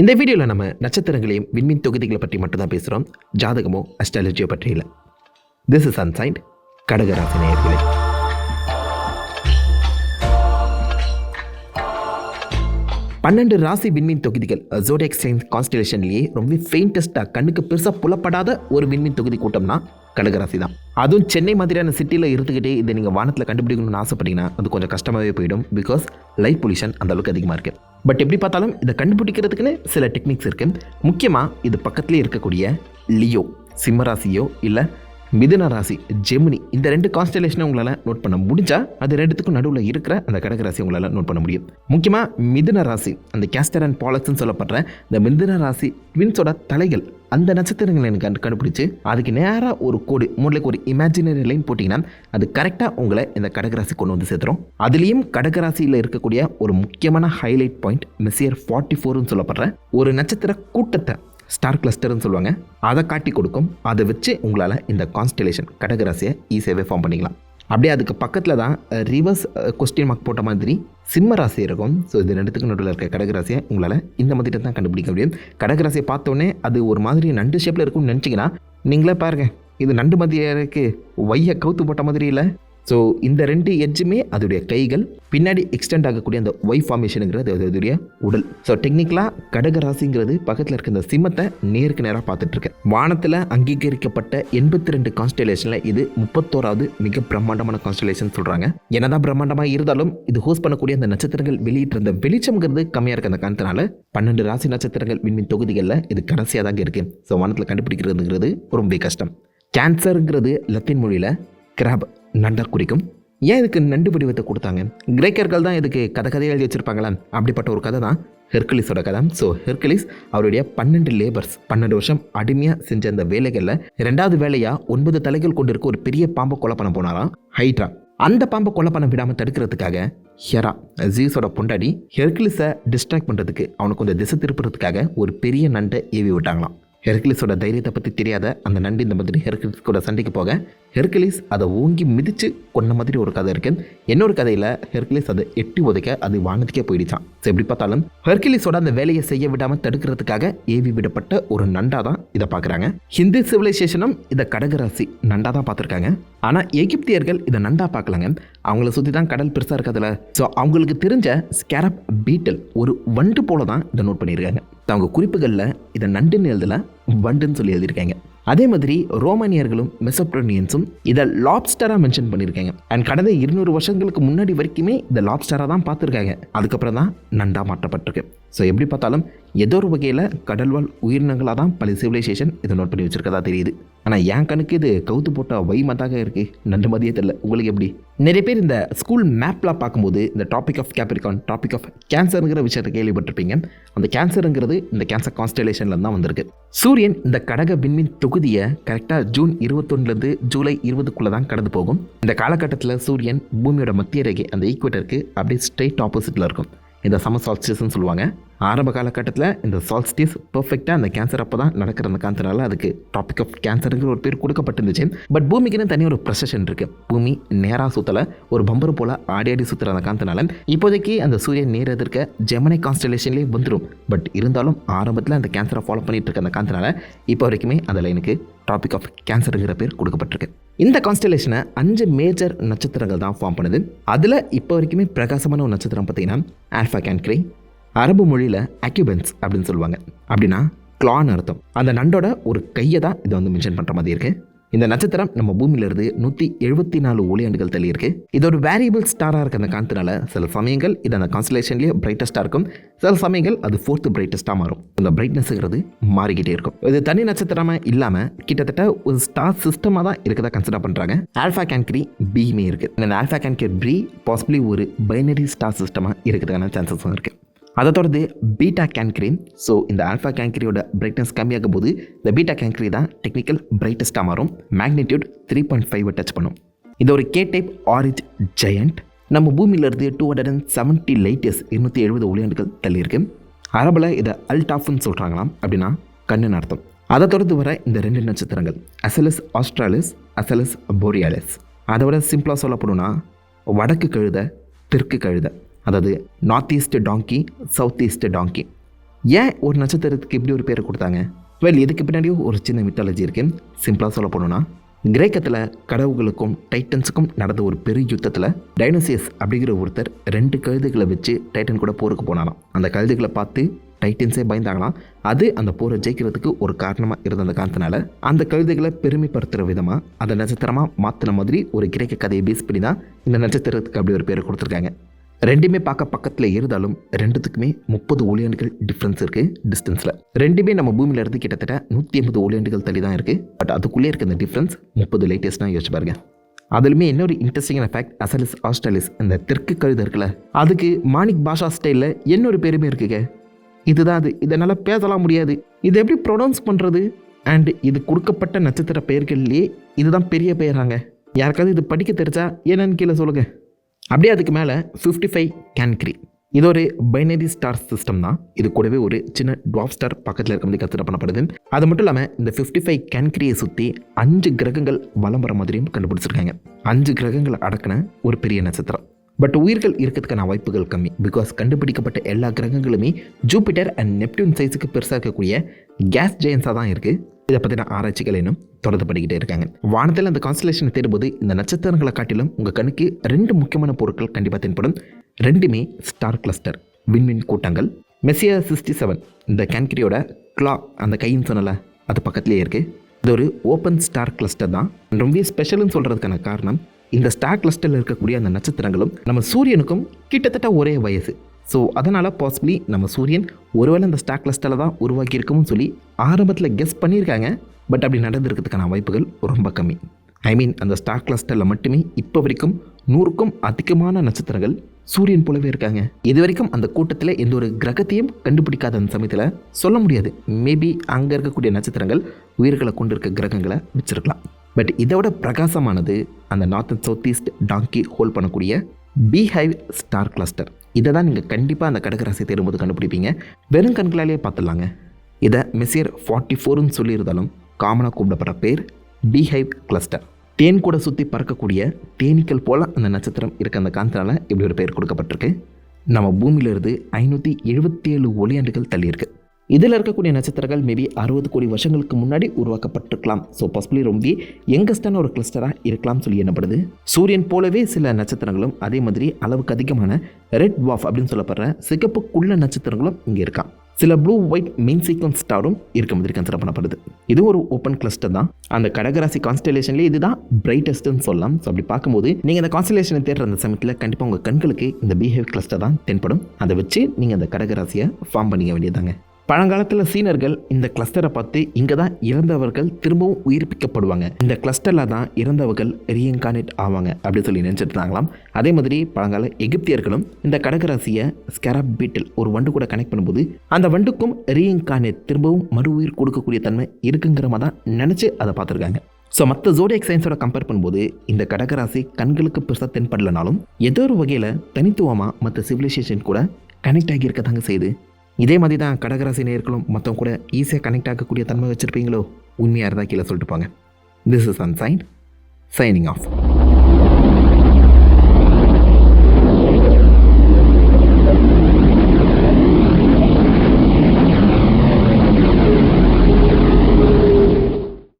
இந்த வீடியோவில் நம்ம நட்சத்திரங்களையும் விண்மீன் தொகுதிகளை பற்றி மட்டும்தான் பேசுகிறோம் ஜாதகமோ அஸ்ட்ராலஜியோ பற்றி இல்லை. திஸ் இஸ் அன்சைன்ட் கடகராசி நேயர்களே. பன்னெண்டு ராசி விண்மீன் தொகுதிகள் ஜோடியக் சைன்ஸ் கான்ஸ்டலேஷன்லேயே ரொம்ப ஃபெயின்டஸ்ட்டாக கண்ணுக்கு பெருசாக புலப்படாத ஒரு விண்மீன் தொகுதி கூட்டம்னா கடகராசி தான். அதுவும் சென்னை மாதிரியான சிட்டியில் இருந்துக்கிட்டே இதை நீங்கள் வானத்தில் கண்டுபிடிக்கணும்னு ஆசைப்பட்டீங்கன்னா அது கொஞ்சம் கஷ்டமாகவே போயிடும் பிகாஸ் லைட் பொல்யூஷன் அந்த அளவுக்கு அதிகமாக இருக்குது பட் எப்படி பார்த்தாலும் இதை கண்டுபிடிக்கிறதுக்குன்னு சில டெக்னிக்ஸ் இருக்குது முக்கியமாக இது பக்கத்துலேயே இருக்கக்கூடிய லியோ சிம்மராசியோ இல்லை மிதுன ராசி ஜெமினி இந்த ரெண்டு கான்ஸ்டலேஷனை உங்களால் நோட் பண்ண முடிஞ்சா அது ரெண்டுத்துக்கும் நடுவில் இருக்கிற அந்த கடகராசி உங்களால் நோட் பண்ண முடியும். முக்கியமாக மிதுன ராசி அந்த கேஸ்டர் அண்ட் பாலக்ஸ்னு சொல்லப்படுற இந்த மிதுன ராசி ட்வின்ஸோட தலைகள் அந்த நட்சத்திரங்களை எனக்கு கண்டு கண்டுபிடிச்சு அதுக்கு நேராக ஒரு கோடு மூலைக்கு ஒரு இமேஜினரி லைன் போட்டிங்கன்னா அது கரெக்டாக உங்களை இந்த கடகராசி கொண்டு வந்து சேர்த்துரும். அதுலேயும் கடகராசியில் இருக்கக்கூடிய ஒரு முக்கியமான ஹைலைட் பாயிண்ட் மெசியர் ஃபார்ட்டி ஃபோர்னு சொல்லப்படுற ஒரு நட்சத்திர கூட்டத்தை ஸ்டார் கிளஸ்டர்னு சொல்லுவாங்க. அதை காட்டி கொடுக்கும். அதை வச்சு உங்களால் இந்த கான்ஸ்டலேஷன் கடகராசியை ஈஸியாகவே ஃபார்ம் பண்ணிக்கலாம். அப்படியே அதுக்கு பக்கத்தில் தான் ரிவர்ஸ் கொஸ்டின் மார்க் போட்ட மாதிரி சிம்ம ராசி இருக்கும். ஸோ இது ரெண்டுத்துக்கு நடுவில் இருக்க கடகராசியை உங்களால் இந்த மாதிரி தான் கண்டுபிடிக்க முடியும். கடகராசியை பார்த்தோன்னே அது ஒரு மாதிரி நண்டு ஷேப்பில் இருக்கும்னு நினச்சிங்கன்னா நீங்களே பாருங்க. இது நண்டு மதிய இருக்குது வைய கவுத்து போட்ட மாதிரி இல்லை. ஸோ இந்த ரெண்டு எட்ஜுமே அதோடைய கைகள் பின்னாடி எக்ஸ்டெண்ட் ஆகக்கூடிய அந்த ஒய் ஃபார்மேஷனுங்கிறது அது அதோடைய உடல். ஸோ டெக்னிக்கலாக கடக ராசிங்கிறது பக்கத்தில் இருக்க இந்த சிம்மத்தை நேருக்கு நேராக பார்த்துட்டு வானத்தில் அங்கீகரிக்கப்பட்ட எண்பத்தி ரெண்டு கான்ஸ்டலேஷனில் இது முப்பத்தோராவது மிக பிரம்மாண்டமான கான்ஸ்டலேஷன் சொல்கிறாங்க என்னதான் பிரம்மாண்டமாக இருந்தாலும் இது ஹோஸ்ட் பண்ணக்கூடிய அந்த நட்சத்திரங்கள் வெளியிட்டு இருந்த வெளிச்சம்ங்கிறது கம்மியாக இருக்க அந்த காரணத்தினால பன்னெண்டு ராசி நட்சத்திரங்கள் விண்மீன் தொகுதிகளில் இது கடைசியாக தாங்க இருக்குது ஸோ வானத்தில் கண்டுபிடிக்கிறதுங்கிறது ரொம்ப கஷ்டம். கேன்சருங்கிறது லத்தீன் மொழியில் கிராப் நண்டை குறிக்கும் ஏன் இதுக்கு நண்டு வடிவத்தை கொடுத்தாங்க? கிரேக்கர்கள் தான் இதுக்கு கதை கதையை எழுதி வச்சிருப்பாங்களா? அப்படிப்பட்ட ஒரு கதை தான் ஹெர்குலிஸோட கதை. ஸோ ஹெர்குலிஸ் அவருடைய பன்னெண்டு லேபர்ஸ் பன்னெண்டு வருஷம் அடிமையாக செஞ்ச அந்த வேலைகளில் ரெண்டாவது வேலையாக ஒன்பது தலைகள் கொண்டிருக்க ஒரு பெரிய பாம்பை கொலை பண்ண போனாராம் ஹைட்ரா. அந்த பாம்பை கொலை பண்ண விடாமல் தடுக்கிறதுக்காக ஹெரா ஜீஸோட பொண்டாடி ஹெர்குலிஸை டிஸ்ட்ராக்ட் பண்ணுறதுக்கு அவனுக்கு கொஞ்சம் திசை திருப்புறதுக்காக ஒரு பெரிய நண்டை ஏவி விட்டாங்களாம். ஹெர்குலிஸோட தைரியத்தை பற்றி தெரியாத அந்த நண்டி இந்த மாதிரி ஹெர்குலிஸ் கூட சண்டைக்கு போக ஹெர்குலிஸ் அதை ஓங்கி மிதித்து கொன்ன மாதிரி ஒரு கதை இருக்கு. இன்னொரு கதையில் ஹெர்குலிஸ் அதை எட்டி உதைக்க அது வானத்துக்கே போயிடுச்சான் ஸோ எப்படி பார்த்தாலும் ஹெர்குலிஸோட அந்த வேலையை செய்ய விடாமல் தடுக்கிறதுக்காக ஏவி விடப்பட்ட ஒரு நண்டா தான் இதை பார்க்குறாங்க. ஹிந்து சிவிலைசேஷனும் இதை கடகராசி நண்டா தான் பார்த்துருக்காங்க. ஆனால் எகிப்தியர்கள் இதை நண்டா பார்க்கலங்க. அவங்கள சுற்றி தான் கடல் பெருசாக இருக்கிறதுல ஸோ அவங்களுக்கு தெரிஞ்ச ஸ்கேரப் பீட்டல் ஒரு வண்டு போல தான் இதை நோட் பண்ணியிருக்காங்க. அவங்க குறிப்புகளில் இதை நண்டுன்னு எழுதல வண்டுன்னு சொல்லி எழுதியிருக்காங்க. அதே மாதிரி ரோமானியர்களும் மெசப்டோனியன்ஸும் இதை லாப்ஸ்டராக மென்ஷன் பண்ணியிருக்காங்க. அண்ட் கடந்த இருநூறு வருஷங்களுக்கு முன்னாடி வரைக்குமே இந்த லாப்ஸ்டராக தான் பார்த்துருக்காங்க. அதுக்கப்புறம் தான் நண்டா மாற்றப்பட்டிருக்கு. ஸோ எப்படி பார்த்தாலும் ஏதோ ஒரு வகையில் கடல்வாழ் உயிரினங்களாக தான் பல சிவிலைசேஷன் இதை நோட் பண்ணி வச்சுருக்கதா தெரியுது. ஆனால் என் கணக்கு இது கவுத்து போட்ட வைமதாக இருக்குது நண்டு மதியே தெரியல. உங்களுக்கு எப்படி? நிறைய பேர் இந்த ஸ்கூல் மேப்லாம் பார்க்கும்போது இந்த topic of Capricorn topic of கேன்சருங்கிற விஷயத்தை கேள்விப்பட்டிருப்பீங்க. அந்த கேன்சருங்கிறது இந்த கேன்சர் கான்ஸ்டலேஷனில் தான் வந்திருக்கு. சூரியன் இந்த கடக விண்மீன் தொகுதியை கரெக்டாக ஜூன் இருபத்தொன்னுலேருந்து ஜூலை இருபதுக்குள்ளே தான் கடந்து போகும். இந்த காலகட்டத்தில் சூரியன் பூமியோட மத்திய ரேகை அந்த ஈக்குவேட்டருக்கு அப்படியே ஸ்ட்ரெயிட் ஆப்போசிட்டில் இருக்கும். இந்த சம சால்ஸ்டிஸ்ன்னு சொல்லுவாங்க. ஆரம்ப காலகட்டத்தில் இந்த சால்ஸ்டிஸ் பர்ஃபெக்டாக அந்த கேன்சர் அப்போ தான் நடக்கிற அந்த காரணத்தினால அதுக்கு டாபிக் ஆஃப் கேன்சருங்கிற ஒரு பேர் கொடுக்கப்பட்டிருந்துச்சு. பட் பூமிக்குன்னு தனி ஒரு ப்ரொசஷன் இருக்குது பூமி நேராக சுற்றலை ஒரு பம்பர் போல் ஆடி ஆடி சுற்றுற அந்த காந்தனால இப்போதைக்கு அந்த சூரியன் நேர எதிர்க்க ஜெமனை கான்ஸ்டலேஷன்லேயே வந்துடும் பட் இருந்தாலும் ஆரம்பத்தில் அந்த கேன்சரை ஃபாலோ பண்ணிட்டு இருக்க அந்த காந்தனால இப்போ வரைக்குமே அந்த லைனுக்கு டாபிக் ஆஃப் கேன்சருங்கிற பேர் கொடுக்கப்பட்டிருக்கு. இந்த கான்ஸ்டலேஷனை அஞ்சு மேஜர் நட்சத்திரங்கள் தான் ஃபார்ம் பண்ணுது. அதில் இப்போ வரைக்குமே பிரகாசமான ஒரு நட்சத்திரம் பார்த்தீங்கன்னா ஆல்ஃபா கேன்க்ரே அரபு மொழியில் அக்யூபென்ஸ் அப்படின்னு சொல்லுவாங்க. அப்படின்னா கிளான் அர்த்தம். அந்த நண்டோட ஒரு கையை தான் இதை வந்து மென்ஷன் பண்ணுற மாதிரி இருக்குது இந்த நட்சத்திரம் நம்ம பூமியிலிருந்து நூற்றி எழுபத்தி நாலு ஒளியாண்டுகள் தள்ளி இருக்கு இது ஒரு வேரியபிள் ஸ்டாராக இருக்க அந்த காரணத்தினால சில சமயங்கள் இது அந்த கான்ஸ்டலேஷன்லேயே பிரைட்டஸ்டாக இருக்கும். சில சமயங்கள் அது ஃபோர்த்து பிரைட்டஸ்டாக மாறும். இந்த பிரைட்னஸ்ங்கிறது மாறிக்கிட்டே இருக்கும். இது தனி நட்சத்திரமாக இல்லாமல் கிட்டத்தட்ட ஒரு ஸ்டார் சிஸ்டமாக தான் இருக்கதா கன்சிடர் பண்ணுறாங்க ஆல்ஃபா கேன்கிரி பியுமே இருக்குது இந்த ஆல்ஃபா கேன்கிரி பி பாசிபிளி ஒரு பைனரி ஸ்டார் சிஸ்டமாக இருக்கிறதுக்கான சான்சஸும் இருக்குது அதை தொடர்ந்து பீட்டா கேன்க்ரீன் ஸோ இந்த ஆல்ஃபா கேன்க்ரியோட பிரைட்னஸ் கம்மியாகும் போது இந்த பீட்டா கேன்க்ரி தான் டெக்னிக்கல் பிரைட்டஸ்ட்டாக மாறும். Magnitude three point five touch பண்ணும். இது ஒரு கே டைப் ஆரஞ்ச் ஜெயண்ட் நம்ம பூமியிலிருந்து டூ ஹண்ட்ரட் அண்ட் செவன்ட்டி லைட்டஸ் இருநூற்றி எழுபது ஒளியாண்டுகள் தள்ளி இருக்கு அரபில் இதை அல்டாஃப்னு சொல்கிறாங்களாம் அப்படின்னா கண்ணுன்னு அர்த்தம். அதை தொடர்ந்து வர இந்த ரெண்டு நட்சத்திரங்கள் அசலஸ் ஆஸ்ட்ராலிஸ் அசலஸ் போரியாலிஸ் அதை விட சிம்பிளாக சொல்ல வடக்கு கழுத தெற்கு கழுதை. அதாவது north east donkey south east donkey ஏன் ஒரு நட்சத்திரத்துக்கு இப்படி ஒரு பேர் கொடுத்தாங்க? வெல் இதுக்கு பின்னாடியும் ஒரு சின்ன மித்தாலஜி இருக்கு. சிம்பிளாக சொல்ல போனோம்னா கிரேக்கத்தில் கடவுள்களுக்கும் டைட்டன்ஸுக்கும் நடந்த ஒரு பெரிய யுத்தத்தில் டைனோசியஸ் அப்படிங்கிற ஒருத்தர் ரெண்டு கழுதுகளை வச்சு டைட்டன் கூட போருக்கு போனாலாம் அந்த கழுதுகளை பார்த்து டைட்டன்ஸே பயந்தாங்களாம். அது அந்த போரை ஜெயிக்கிறதுக்கு ஒரு காரணமாக இருந்த அந்த காரணத்தினால அந்த கழுதைகளை பெருமைப்படுத்துகிற விதமாக அந்த நட்சத்திரமாக மாற்றின மாதிரி ஒரு கிரேக்க கதையை பேஸ் பண்ணி தான் இந்த நட்சத்திரத்துக்கு அப்படி ஒரு பேர் கொடுத்துருக்காங்க. ரெண்டுமே பார்க்க பக்கத்தில் இருந்தாலும் ரெண்டுத்துக்குமே முப்பது ஒளியாண்டுகள் டிஃப்ரென்ஸ் இருக்குது டிஸ்டன்ஸில் ரெண்டுமே நம்ம பூமியில இருந்து கிட்டத்தட்ட நூற்றி ஐம்பது ஒளியாண்டுகள் தள்ளி தான் இருக்குது பட் அதுக்குள்ளே இருக்க இந்த டிஃப்ரென்ஸ் முப்பது லேட்டஸ்ட்னா யோசிச்சு பாருங்க. அதுலேயுமே இன்னொரு இன்ட்ரெஸ்டிங்கான ஃபேக்ட் அசலிஸ் ஆஸ்ட்ரேலிஸ் இந்த தெற்கு கழுதை இருக்குல்ல அதுக்கு மாணிக் பாஷா ஸ்டைலில் இன்னொரு பேருமே இருக்குங்க. இதுதான் அது. இதனால் பேசலாம் முடியாது. இது எப்படி ப்ரொனவுன்ஸ் பண்ணுறது அண்ட் இது கொடுக்கப்பட்ட நட்சத்திர பெயர்கள்லேயே இதுதான் பெரிய பெயராங்க. யாருக்காவது இது படிக்க தெரிஞ்சா என்னன்னு கீழே சொல்லுங்கள் அப்படியே அதுக்கு மேலே ஃபிஃப்டி ஃபைவ் கேன்க்ரி இது ஒரு பைனரி ஸ்டார் சிஸ்டம் தான். இது கூடவே ஒரு சின்ன டுவாப் ஸ்டார் பக்கத்தில் இருக்க மாதிரி கன்சிடர் பண்ணப்படுது? அது மட்டும் இல்லாமல் இந்த ஃபிஃப்டி ஃபைவ் கேன்க்ரியை சுற்றி அஞ்சு கிரகங்கள் வலம் வர மாதிரியும் கண்டுபிடிச்சிருக்காங்க. அஞ்சு கிரகங்களை அடக்கின ஒரு பெரிய நட்சத்திரம். பட் உயிர்கள் இருக்கிறதுக்கான வாய்ப்புகள் கம்மி. பிகாஸ் கண்டுபிடிக்கப்பட்ட எல்லா கிரகங்களுமே ஜூபிட்டர் அண்ட் நெப்டியூன் சைஸுக்கு பெருசாக இருக்கக்கூடிய கேஸ் ஜெயன்ஸாக தான் இருக்குது இதை பற்றின ஆராய்ச்சிகள் இன்னும் தொடர்ந்து பண்ணிக்கிட்டே இருக்காங்க. வானத்தில் அந்த கான்ஸ்டலேஷனை தேடும்போது இந்த நட்சத்திரங்களை காட்டிலும் உங்கள் கண்ணுக்கு ரெண்டு முக்கியமான பொருட்கள் கண்டிப்பாக தென்படும். ரெண்டுமே ஸ்டார் கிளஸ்டர் விண்மீன் கூட்டங்கள். மெஸ்ஸியா சிக்ஸ்டி செவன் இந்த கேன்கிரியோட கிளா அந்த கைன்னு சொன்னல அது பக்கத்துலேயே இருக்குது இது ஒரு ஓப்பன் ஸ்டார் கிளஸ்டர் தான். ரொம்ப ஸ்பெஷல்னு சொல்கிறதுக்கான காரணம் இந்த ஸ்டார் கிளஸ்டரில் இருக்கக்கூடிய அந்த நட்சத்திரங்களும் நம்ம சூரியனுக்கும் கிட்டத்தட்ட ஒரே வயசு. ஸோ அதனால் பாசிபிளி நம்ம சூரியன் ஒருவேளை இந்த ஸ்டாக் கிளஸ்டரில் தான் உருவாக்கியிருக்கும்னு சொல்லி ஆரம்பத்தில் கெஸ் பண்ணியிருக்காங்க. பட் அப்படி நடந்திருக்கிறதுக்கான வாய்ப்புகள் ரொம்ப கம்மி. ஐ மீன் அந்த ஸ்டாக் கிளஸ்டரில் மட்டுமே இப்போ வரைக்கும் நூறுக்கும் அதிகமான நட்சத்திரங்கள் சூரியன் போலவே இருக்காங்க. இது வரைக்கும் அந்த கூட்டத்தில் எந்த ஒரு கிரகத்தையும் கண்டுபிடிக்காத அந்த சமயத்தில் சொல்ல முடியாது. மேபி அங்கே இருக்கக்கூடிய நட்சத்திரங்கள் உயிர்களை கொண்டு இருக்க கிரகங்களை வச்சுருக்கலாம். பட் இதோட பிரகாசமானது அந்த north and south east Tongi hold பண்ணக்கூடிய பீஹைவ் ஸ்டார் கிளஸ்டர் இதை தான் நீங்கள் கண்டிப்பாக அந்த கடகராசி தேடும்போது கண்டுபிடிப்பீங்க. வெறும் கண்களாலேயே பார்த்துடலாங்க. இதை மெசியர் ஃபார்ட்டி ஃபோர்னு சொல்லியிருந்தாலும் காமனாக கூப்பிடப்படுற பேர் பீஹைவ் கிளஸ்டர் தேன் கூட சுற்றி பறக்கக்கூடிய தேனீக்கள் போல் அந்த நட்சத்திரம் இருக்க அந்த காந்தனால் இப்படி ஒரு பெயர் கொடுக்கப்பட்டிருக்கு. நம்ம பூமியிலிருந்து ஐநூற்றி எழுபத்தி ஏழு ஒளியாண்டுகள் தள்ளி இதில் இருக்கக்கூடிய நட்சத்திரங்கள் மேபி அறுபது கோடி வருஷங்களுக்கு முன்னாடி உருவாக்கப்பட்டிருக்கலாம். ஸோ பாசிபிளி ரொம்ப யங்கஸ்டான ஒரு கிளஸ்டராக இருக்கலாம் சொல்லி எண்ணப்படுது. சூரியன் போலவே சில நட்சத்திரங்களும் அதே மாதிரி அளவுக்கு அதிகமான ரெட் வாஃப் அப்படின்னு சொல்லப்படுற சிகப்புக்குள்ள நட்சத்திரங்களும் இங்கே இருக்கான் சில ப்ளூ ஒயிட் மெயின் சீக்வன்ஸ் ஸ்டாரும் இருக்க மாதிரி கன்சிடர் பண்ணப்படுது. இது ஒரு ஓப்பன் கிளஸ்டர் தான். அந்த கடகராசி கான்ஸ்டலேஷன்லேயே இதுதான் பிரைட்டஸ்ட்னு சொல்லலாம். ஸோ அப்படி பார்க்கும்போது நீங்கள் அந்த கான்ஸ்டலேஷனை தேடுற அந்த சமயத்தில் கண்டிப்பாக உங்கள் கண்களுக்கு இந்த பிஹேவ் கிளஸ்டர் தான் தென்படும். அதை வச்சு நீங்கள் அந்த கடகராசியை ஃபார்ம் பண்ணிக்க வேண்டியதாங்க பழங்காலத்தில் சீனர்கள் இந்த கிளஸ்டரை பார்த்து இங்கே தான் இறந்தவர்கள் திரும்பவும் உயிர்ப்பிக்கப்படுவாங்க. இந்த கிளஸ்டரில் தான் இறந்தவர்கள் ரீஇன்கார்னேட் ஆவாங்க அப்படின்னு சொல்லி நினச்சிருந்தாங்களாம் அதே மாதிரி பழங்கால எகிப்தியர்களும் இந்த கடகராசியை ஸ்கேரப் பீட்டில் ஒரு வண்டு கூட கனெக்ட் பண்ணும்போது அந்த வண்டுக்கும் ரீஇன்கார்னேட் திரும்பவும் மறு உயிர் கொடுக்கக்கூடிய தன்மை இருக்குங்கிற மாதிரி தான் நினச்சி அதை பார்த்துருக்காங்க. ஸோ மற்ற ஜோடியக் சயின்ஸோட கம்பேர் பண்ணும்போது இந்த கடகராசி கண்களுக்கு பெருசாக தென்படலனாலும் ஏதோ ஒரு வகையில் தனித்துவமாக மற்ற சிவிலைசேஷன் கூட கனெக்ட் ஆகியிருக்க தாங்க செய்யுது. இதே மாதிரி தான் கடகராசி நேர்களும் மற்றவங்க கூட ஈஸியாக கனெக்ட் ஆகக்கூடிய தன்மை வச்சுருப்பீங்களோ? உண்மையாக இருந்தால் கீழே சொல்லிட்டு போங்க. This is an sign signing off